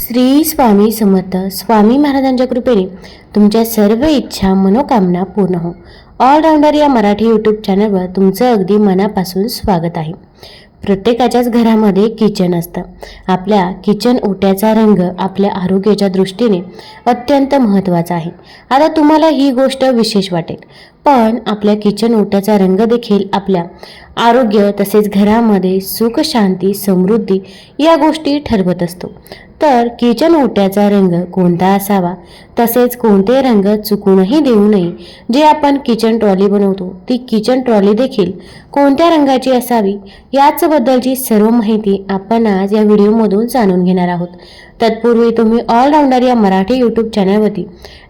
श्री स्वामी समर्थ स्वामी महाराजांच्या कृपेने तुमच्या सर्व इच्छा मनोकामना पूर्ण हो. ऑलराऊंडर या मराठी यूट्यूब चॅनलवर तुमचं अगदी मनापासून स्वागत आहे. प्रत्येकाच्याच घरामध्ये किचन असतं. आपल्या किचन ओट्याचा रंग आपल्या आरोग्याच्या दृष्टीने अत्यंत महत्त्वाचा आहे. आता तुम्हाला ही गोष्ट विशेष वाटेल. पण आपल्या किचन ओट्याचा रंग देखील आपल्या आरोग्य तसेच घरामध्ये सुख शांती समृद्धी या गोष्टी ठरवत असतो. तर किचन ओट्याचा रंग कोणता असावा? तसेच कोणते रंग चुकूनही देऊ नये. जे आपण किचन ट्रॉली बनवतो ती किचन ट्रॉली देखील कोणत्या रंगाची असावी? याचबद्दलची सर्व माहिती आपण आज या व्हिडिओमधून जाणून घेणार आहोत. तत्पूर्वी तुम्ही ऑलराऊंडर या मराठी यूट्यूब चॅनलवरती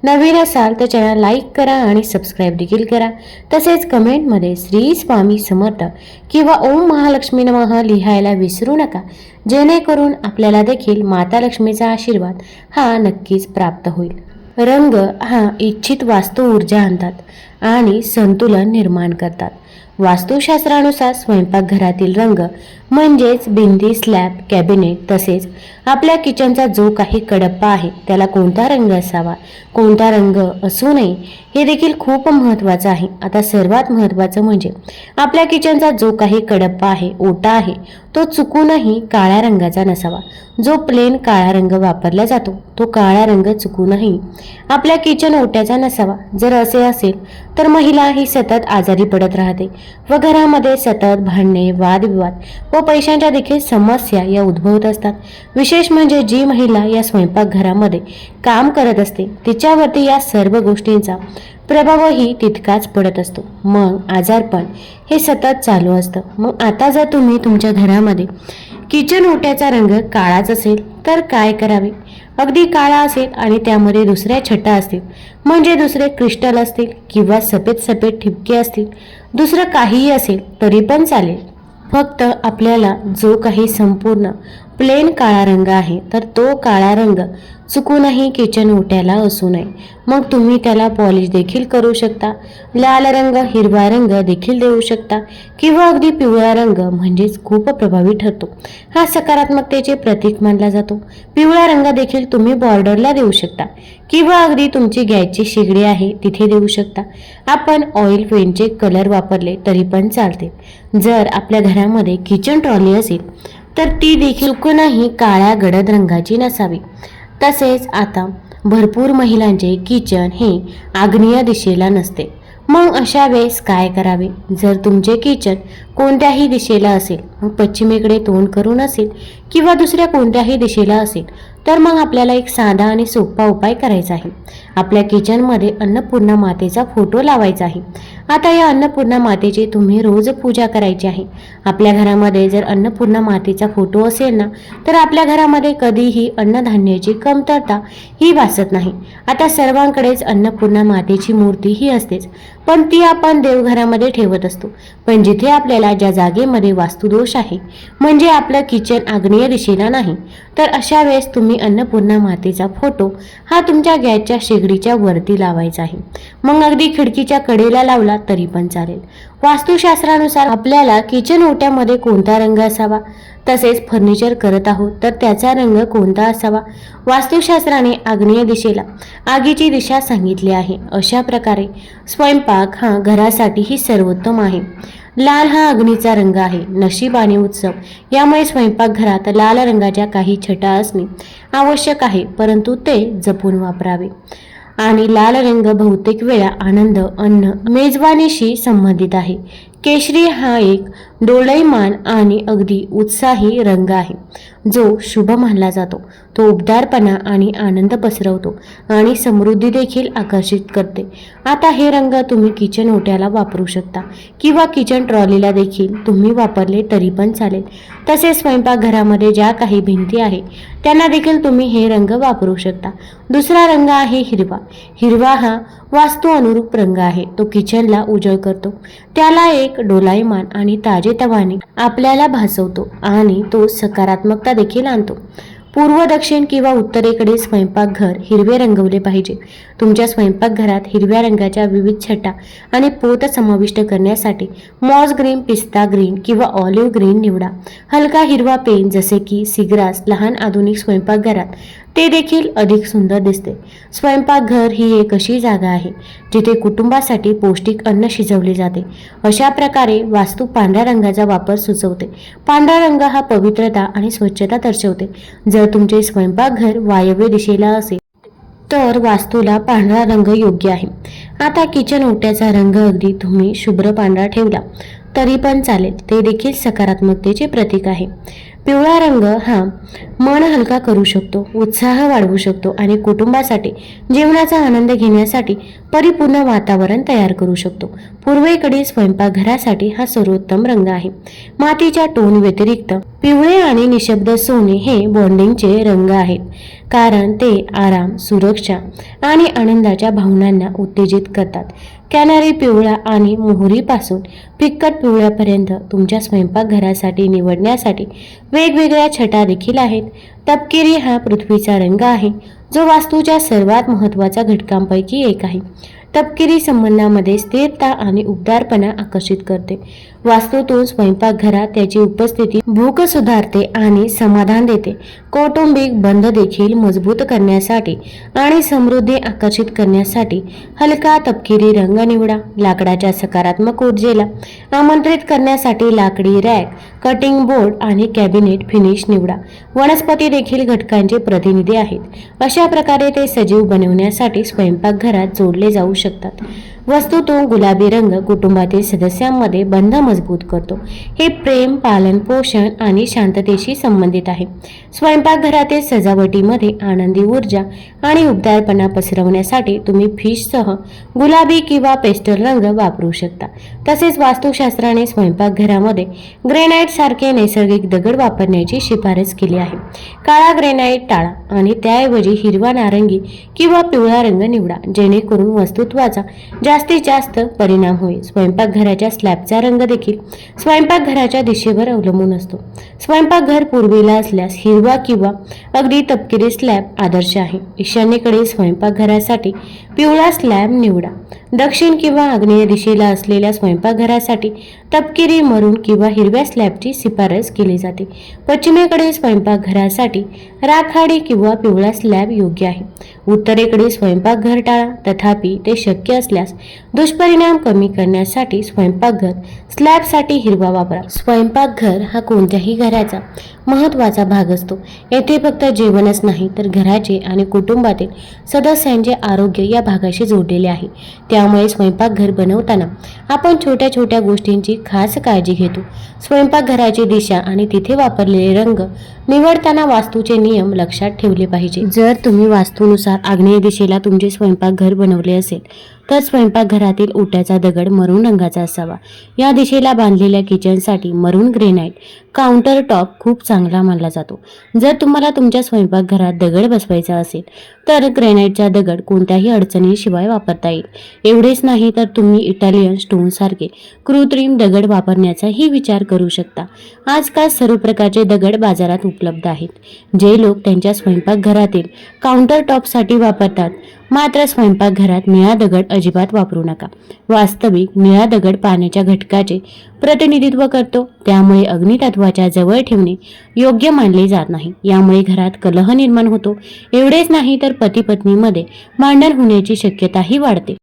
नवीन असाल तर चॅनल लाईक करा आणि सबस्क्राईब देखील करा. तसेच कमेंटमध्ये श्री स्वामी समर्थ किंवा ओम महालक्ष्मी नमः लिहायला विसरू नका. जेणेकरून आपल्याला देखील माता लक्ष्मीचा आशीर्वाद हा नक्कीच प्राप्त होईल. रंग हा इच्छित वास्तू ऊर्जा आणतात आणि संतुलन निर्माण करतात. वास्तुशास्त्रानुसार स्वयंपाकघरातील रंग म्हणजेच भिंती स्लॅब कॅबिनेट तसेच आपल्या किचनचा जो काही कडप्पा आहे त्याला कोणता रंग असावा कोणता रंग असू नये हे देखील खूप महत्त्वाचं आहे. आता सर्वात महत्त्वाचं म्हणजे आपल्या किचनचा जो काही कडप्पा आहे ओटा आहे तो चुकूनही काळ्या रंगाचा नसावा. जो प्लेन काळा रंग वापरला जातो तो काळा रंग चुकूनही आपल्या किचन ओट्याचा नसावा. जर असे असेल तर महिला ही सतत आजारी पडत राहते व घरामध्ये सतत भांडणे वादविवाद व पैशांच्या देखील समस्या या उद्भवत असतात. विशेष म्हणजे जी महिला या स्वयंपाकघरामध्ये काम करत असते तिच्यावरती या सर्व गोष्टींचा प्रभावही तितकाच पडत असतो. मग आजारपण हे सतत चालू असतं. मग आता जर तुम्ही तुमच्या घरामध्ये किचन ओट्याचा रंग काळाच असेल तर काय करावे? अगदी काळा असेल आणि त्यामध्ये दुसऱ्या छटा असतील म्हणजे दुसरे क्रिस्टल असतील किंवा सफेद सफेद ठिपके असतील दुसरं काहीही असेल तरी पण चालेल. फक्त आपल्याला जो काही संपूर्ण प्लेन काळा रंग आहे तर तो काळा रंग चुकूनही किचन ओट्याला असू नये. मग तुम्ही त्याला पॉलिश देखील करू शकता. लाल रंग हिरवा रंग देखील देऊ शकता. किंवा अगदी पिवळा रंग म्हणजेच खूप प्रभावी ठरतो. हा सकारात्मकतेचे प्रतीक मानला जातो. पिवळा रंग देखील तुम्ही बॉर्डरला देऊ शकता. किंवा अगदी तुमची गॅसची शेगडी आहे तिथे देऊ शकता. आपण ऑइल पेंटचे कलर वापरले तरी पण चालते. जर आपल्या घरामध्ये किचन ट्रॉली असेल तर ती देखील चुकूनही काळ्या गडद रंगाची नसावी. तसेच आता भरपूर महिलांचे किचन हे आग्नेय दिशेला नसते. मग अशा वेळेस काय करावे? जर तुमचे किचन कोणत्याही दिशेला असेल मग पश्चिमेकडे तोंड करून असेल किंवा दुसऱ्या कोणत्याही दिशेला असेल तर मग आपल्याला एक साधा आणि सोपा उपाय करायचा आहे. आपल्या किचनमध्ये अन्नपूर्णा मातेचा फोटो लावायचा आहे. आता या अन्नपूर्णा मातेची तुम्ही रोज पूजा करायची आहे. आपल्या घरामध्ये जर अन्नपूर्णा मातेचा फोटो असेल ना तर आपल्या घरामध्ये कधीही अन्नधान्याची कमतरता ही भासत नाही. आता सर्वांकडेच अन्नपूर्णा मातेची मूर्ती ही असतेच पण ती आपण देवघरामध्ये ठेवत असतो. पण जिथे आपल्याला ज्या जागेमध्ये वास्तुदोष आहे म्हणजे आपलं किचन आग्नेय दिशेला नाही तर अशा वेळेस तुम्ही अन्नपूर्णा मातेचा फोटो हा तुमच्या गॅसच्या शेगडीच्या वरती लावायचा आहे. मग अगदी खिडकीच्या कडेला लावला तरी पण चालेल. वास्तुशास्त्रानुसार आपल्याला किचन ओट्यामध्ये कोणता रंग असावा? तसेच फर्निचर करत आहोत तर त्याचा रंग कोणता असावा? वास्तुशास्त्राने आग्नेय दिशेला आगीची दिशा सांगितली आहे. अशा प्रकारे स्वयंपाक हा घरासाठीही सर्वोत्तम आहे. लाल हा अग्नीचा रंग आहे नशीब आणि उत्सव. यामुळे स्वयंपाकघरात लाल रंगाच्या काही छटा असणे आवश्यक आहे परंतु ते जपून वापरावे. आणि लाल रंग बहुतेक वेळा आनंद अन्न मेजवानीशी संबंधित आहे. केशरी हा एक डोळैमान आणि अगदी उत्साही रंग आहे. जो शुभ मानला जातो तो उबदारपणा आणि आनंद पसरवतो आणि समृद्धी देखील आकर्षित करते. आता हे रंग तुम्ही किचन ओट्याला वापरू शकता किंवा किचन ट्रॉलीला देखील तुम्ही वापरले तरी पण चालेल. तसेच स्वयंपाकघरामध्ये ज्या काही भिंती आहे त्यांना देखील तुम्ही हे रंग वापरू शकता. दुसरा रंग आहे हिरवा. हिरवा हा वास्तू अनुरूप रंग आहे. तो किचनला उजळ करतो. त्याला एक डोलायमान आणि ताजेतवाने आपल्याला भासवतो आणि तो सकारात्मकता देखील आणतो. पूर्व दक्षिण किंवा उत्तरेकडे स्वयंपाकघर हिरवे रंगवले पाहिजे. तुमच्या स्वयंपाकघरात हिरव्या रंगाच्या विविध छटा आणि पोत समाविष्ट करण्यासाठी मॉस ग्रीन पिस्ता ग्रीन किंवा ऑलिव्ह ग्रीन निवडा. हलका हिरवा पेन जसे की सिग्रास लहान आधुनिक स्वयंपाकघरात ते देखील अधिक सुंदर दिसते. स्वयंपाकघर ही एक अशी जागा आहे जिथे कुटुंबासाठी पौष्टिक अन्न शिजवले जाते. अशा प्रकारे वास्तू पांढऱ्या रंगाचा वापर सुचवते. पांढरा रंग हा पवित्रता आणि स्वच्छता दर्शवते. जर तुमचे स्वयंपाकघर वायव्य दिशेला असेल तर वास्तूला पांढरा रंग योग्य आहे. आता किचन ओट्याचा रंग अगदी तुम्ही शुभ्र पांढरा ठेवला तरी पण चालेल. ते देखील सकारात्मकतेचे प्रतीक आहे. पिवळा रंग हा मन हलका करू शकतो उत्साह वाढवू शकतो आणि कुटुंबासाठी जेवणाचा आनंद घेण्यासाठी परिपूर्ण वातावरण तयार करू शकतो. पूर्वेकडील स्वयंपाकघरासाठी हा सर्वोत्तम रंग आहे. मातीच्या टोन व्यतिरिक्त पिवळे आणि निशब्द सोने हे बॉन्डिंगचे रंग आहेत. कारण ते आराम सुरक्षा आणि आनंदाच्या भावनांना उत्तेजित करतात. कॅनरी पिवळा आणि मोहरीपासून फिक्कट पिवळ्यापर्यंत तुमच्या स्वयंपाकघरासाठी निवडण्यासाठी वेगवेगळ्या छटा देखील आहेत. तपकिरी हा पृथ्वीचा रंग आहे जो वास्तूच्या सर्वात महत्त्वाच्या घटकांपैकी एक आहे. तपकिरी संबंधामध्ये स्थिरता आणि उबदारपणा आकर्षित करते. वास्तूतून स्वयंपाकघरात त्याची उपस्थिती भूक सुधारते आणि समाधान देते. कौटुंबिक बंध देखील मजबूत करण्यासाठी आणि समृद्धी आकर्षित करण्यासाठी हलका तपकिरी रंग निवडा. लाकडाच्या सकारात्मक ऊर्जेला आमंत्रित करण्यासाठी लाकडी रॅक कटिंग बोर्ड आणि कॅबिनेट फिनिश निवडा. वनस्पती देखील घटकांचे प्रतिनिधी आहेत. अशा प्रकारे ते सजीव बनवण्यासाठी स्वयंपाकघरात जोडले जाऊ शकतात. वस्तूतून गुलाबी रंग कुटुंबातील सदस्यांमध्ये बंध मजबूत करतो. हे प्रेम पालन पोषण आणि शांततेशी संबंधित आहे. स्वयंपाकघरातील सजावटीमध्ये आनंदी ऊर्जा आणि उबदारपणा पसरवण्यासाठी तुम्ही फिशसह गुलाबी किंवा पेस्टल रंग वापरू शकता. तसेच वास्तुशास्त्राने स्वयंपाकघरामध्ये ग्रेनाईट सारखे नैसर्गिक दगड वापरण्याची शिफारस केली आहे. काळा ग्रेनाईट टाळा आणि त्याऐवजी हिरवा नारंगी किंवा पिवळा रंग निवडा जेणेकरून वस्तुत्वाचा जास्तीत जास्त परिणाम होईल. स्वयंपाकघराच्या स्लॅबचा रंग देखील स्वयंपाकघराच्या दिशेवर अवलंबून असतो. स्वयंपाकघर पूर्वेला असल्यास हिरवा किंवा अगदी तपकिरी स्लॅब आदर्श आहे. ईशान्येकडे स्वयंपाकघरासाठी पिवळा स्लॅब निवडा. दक्षिण किंवा आग्नेय दिशेला असलेल्या स्वयंपाकघरासाठी तपकिरी मरून किंवा हिरव्या स्लॅबची शिफारस केली जाते. पश्चिमेकडे स्वयंपाकघरासाठी राखाडी किंवा पिवळा स्लॅब योग्य आहे. उत्तरेकडे स्वयंपाकघर टाळा. तथापि ते शक्य असल्यास दुष्परिणाम कमी करण्यासाठी स्वयंपाकघर स्लॅबसाठी हिरवा वापरा स्वयंपाकघर हा कोणत्याही घराचा महत्त्वाचा भाग असतो. येथे फक्त जेवणच नाही तर घराचे आणि कुटुंबातील सदस्यांचे आरोग्य या भागाशी जोडलेले आहे. त्यामुळे स्वयंपाकघर बनवताना आपण छोट्या छोट्या गोष्टींची खास काळजी घेतो. स्वयंपाकघराची दिशा आणि तिथे वापरलेले रंग निवडताना वास्तूचे नियम लक्षात ठेवले पाहिजे. जर तुम्ही वास्तूनुसार आग्नेय दिशेला तुमचे स्वयंपाकघर बनवले असेल तर स्वयंपाकघरातील ओट्याचा दगड मरून रंगाचा असावा. या दिशेला बांधलेल्या किचनसाठी मरून ग्रेनाईट काउंटर टॉप खूप चांगला मानला जातो. जर तुम्हाला तुमच्या स्वयंपाकघरात दगड बसवायचा असेल तर ग्रेनाईटचा दगड कोणत्याही अडचणीशिवाय वापरता येईल. एवढेच नाही तर तुम्ही इटालियन स्टोनसारखे कृत्रिम दगड वापरण्याचाही विचार करू शकता. आजकाल सर्व प्रकारचे दगड बाजारात उपलब्ध आहेत. जे लोक त्यांच्या स्वयंपाकघरातील काउंटर टॉपसाठी वापरतात मात्र स्वयंपाकघरात निळा दगड अजिबात वापरू नका. वास्तविक निळा दगड पाण्याच्या घटकाचे प्रतिनिधित्व करतो. त्यामुळे अग्नितत्वाच्या जवळ ठेवणे योग्य मानले जात नाही. यामुळे घरात कलह निर्माण होतो. एवढेच नाही तर पती पत्नीमध्ये भांडण होण्याची शक्यताही वाढते.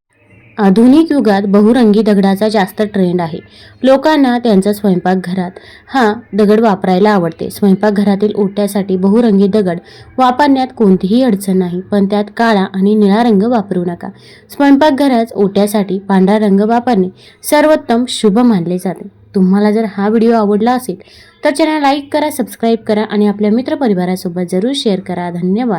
आधुनिक युगात बहुरंगी दगडाचा जास्त ट्रेंड आहे. लोकांना त्यांचा स्वयंपाकघरात हा दगड वापरायला आवडते. स्वयंपाकघरातील ओट्यासाठी बहुरंगी दगड वापरण्यात कोणतीही अडचण नाही पण त्यात काळा आणि निळा रंग वापरू नका. स्वयंपाकघरात ओट्यासाठी पांढरा रंग वापरणे सर्वोत्तम शुभ मानले जाते. तुम्हाला जर हा व्हिडिओ आवडला असेल तर चॅनल लाईक करा सबस्क्राईब करा आणि आपल्या मित्रपरिवारासोबत जरूर शेअर करा. धन्यवाद.